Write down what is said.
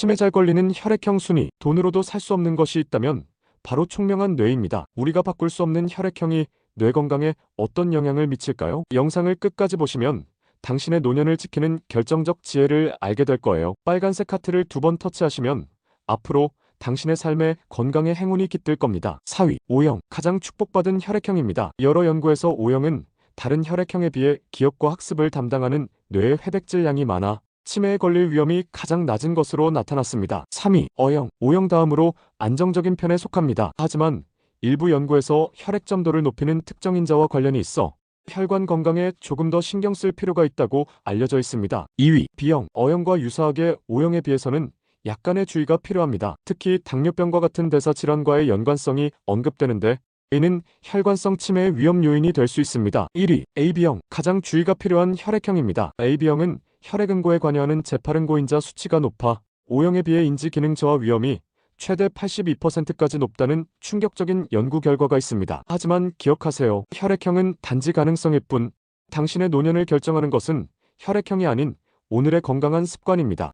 치매 잘 걸리는 혈액형 순위, 돈으로도 살 수 없는 것이 있다면 바로 총명한 뇌입니다. 우리가 바꿀 수 없는 혈액형이 뇌 건강에 어떤 영향을 미칠까요? 영상을 끝까지 보시면 당신의 노년을 지키는 결정적 지혜를 알게 될 거예요. 빨간색 하트를 두 번 터치하시면 앞으로 당신의 삶에 건강의 행운이 깃들 겁니다. 4위, O형, 가장 축복받은 혈액형입니다. 여러 연구에서 O형은 다른 혈액형에 비해 기억과 학습을 담당하는 뇌의 회백질 양이 많아 치매에 걸릴 위험이 가장 낮은 것으로 나타났습니다. 3위, O형, O형 다음으로 안정적인 편에 속합니다. 하지만 일부 연구에서 혈액 점도를 높이는 특정 인자와 관련이 있어 혈관 건강에 조금 더 신경 쓸 필요가 있다고 알려져 있습니다. 2위, B형, O형과 유사하게 O형에 비해서는 약간의 주의가 필요합니다. 특히 당뇨병과 같은 대사 질환과의 연관성이 언급되는데 A는 혈관성 치매의 위험 요인이 될 수 있습니다. 1위, AB형, 가장 주의가 필요한 혈액형입니다. AB형은 혈액 응고에 관여하는 재파른고인자 수치가 높아 O형에 비해 인지 기능 저하 위험이 최대 82%까지 높다는 충격적인 연구 결과가 있습니다. 하지만 기억하세요. 혈액형은 단지 가능성일 뿐 당신의 노년을 결정하는 것은 혈액형이 아닌 오늘의 건강한 습관입니다.